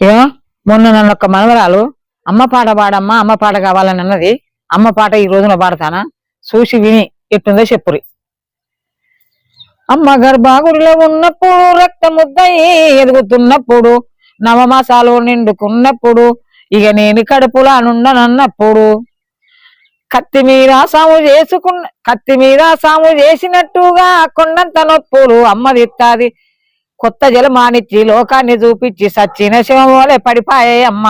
ఏమో? మొన్న నన్ను ఒక మనవరాలు అమ్మ పాట పాడమ్మా అమ్మ పాట కావాలని అన్నది అమ్మ పాట ఈ రోజున పాడతానా? చూసి విని ఎట్టుందో చెప్పురి. అమ్మ గర్భాగుడిలో ఉన్నప్పుడు రక్తముద్దయి ఎదుగుతున్నప్పుడు నవమాసాలు నిండుకున్నప్పుడు ఇక నేను కడుపులా నుండనన్నప్పుడు కత్తి మీద సాము చేసుకున్న కత్తి మీద సాము చేసినట్టుగా కొండంత నొప్పులు అమ్మదిత్తాది కొత్త జలమానిచ్చి లోకాన్ని చూపించి సచ్చిన శివం వలె పడిపాయే అమ్మ.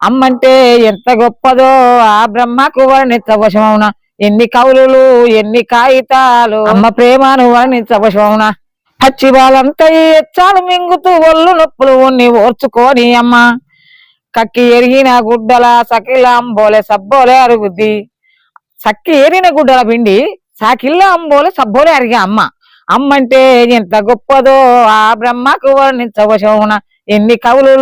అమ్మంటే ఎంత గొప్పదో ఆ బ్రహ్మకు వర్ణించవశమవున ఎన్ని కవులు ఎన్ని కాగితాలు. అమ్మ ప్రేమను వర్ణించవశమవున పచ్చి వాళ్ళంతా ఎచ్చాలు మింగుతూ ఒళ్ళు నొప్పులు ఉన్ని ఓర్చుకోని అమ్మ. కక్కి ఎరిగిన గుడ్డల సకిల అంబోలే సబ్బోలే అరుగుద్ది సక్కి ఏరిన గుడ్డల పిండి సాకిల్ల అంబోలే సబ్బోలే అరిగే అమ్మ. అమ్మంటే ఎంత గొప్పదో ఆ బ్రహ్మకు వర్ణించవశోన ఎన్ని కవులు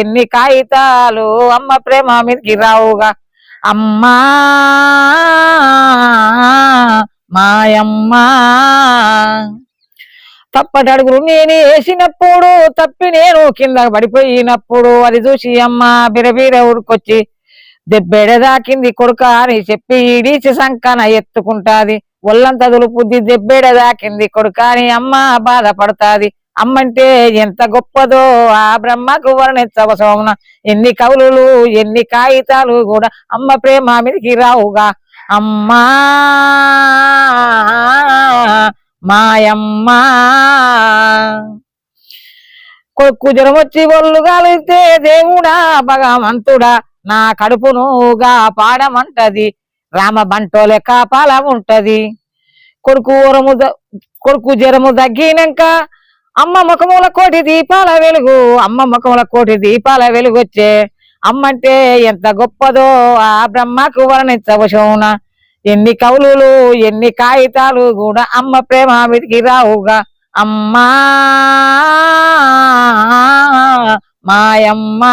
ఎన్ని కాగితాలు అమ్మ ప్రేమ మీదకి రావుగా? అమ్మా మాయమ్మా. తప్పటడుగులు నేను వేసినప్పుడు తప్పి నేను కింద పడిపోయినప్పుడు అది చూసి అమ్మ బిరబీర ఉడుకొచ్చి దెబ్బెడ దాకింది కొడుక అని చెప్పి ఈడీచి సంకన ఎత్తుకుంటాది. ఒళ్ళంత దులుపుద్ది దెబ్బెడ దాకింది కొడుకాని అమ్మ బాధపడతాది. అమ్మంటే ఎంత గొప్పదో ఆ బ్రహ్మకు వర్ణించవసమున ఎన్ని కవులు ఎన్ని కాగితాలు కూడా అమ్మ ప్రేమ మీదకి రావుగా. అమ్మా మాయమ్మ. కొడుకు జ్వరం వచ్చి ఒళ్ళు కాలితే దేవుడా భగవంతుడా నా కడుపునుగా పాడమంటది. రామ బంటోలే కాపాల ఉంటది కొడుకు ఊరము ద- కొడుకు జ్వరము తగ్గినాక అమ్మ ముఖముల కోటి దీపాల వెలుగు అమ్మ ముఖముల కోటి దీపాల వెలుగు వచ్చే అమ్మంటే ఎంత గొప్పదో ఆ బ్రహ్మకు వర్ణించవశమున ఎన్ని కవులు ఎన్ని కాగితాలు కూడా అమ్మ ప్రేమ మీదికి రావుగా. అమ్మా మాయమ్మా.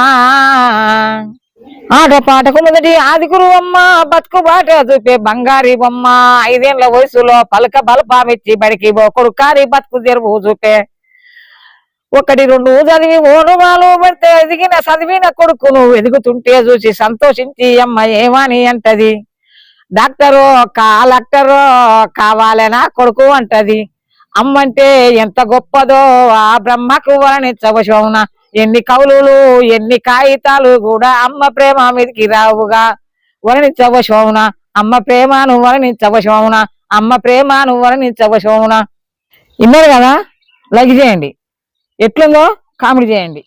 ఆట పాటకు మొదటి ఆది గురువు అమ్మ బతుకు బాట చూపే బంగారి బొమ్మ ఐదేళ్ళ వయసులో పలక బలపామిచ్చి బడికి ఒకడు కారి బతుకు తెరువు చూపే. ఒకటి రెండు చదివి ఓనుమాలు పడితే ఎదిగిన చదివిన కొడుకును ఎదుగుతుంటే చూసి సంతోషించి అమ్మ ఏమని? అంటది. డాక్టరు కలెక్టరు కావాలనా కొడుకు అంటది. అమ్మంటే ఎంత గొప్పదో ఆ బ్రహ్మకు వర్ణించవశమున ఎన్ని కవులు ఎన్ని కాగితాలు కూడా అమ్మ ప్రేమ మీదకి రావుగా. వర్ణించవశమున అమ్మ ప్రేమను వర్ణించవశమున అమ్మ ప్రేమను వర్ణించవశమున ఇన్నారు కదా? లైక్ చేయండి. ఎట్లుందో కామెడీ చేయండి.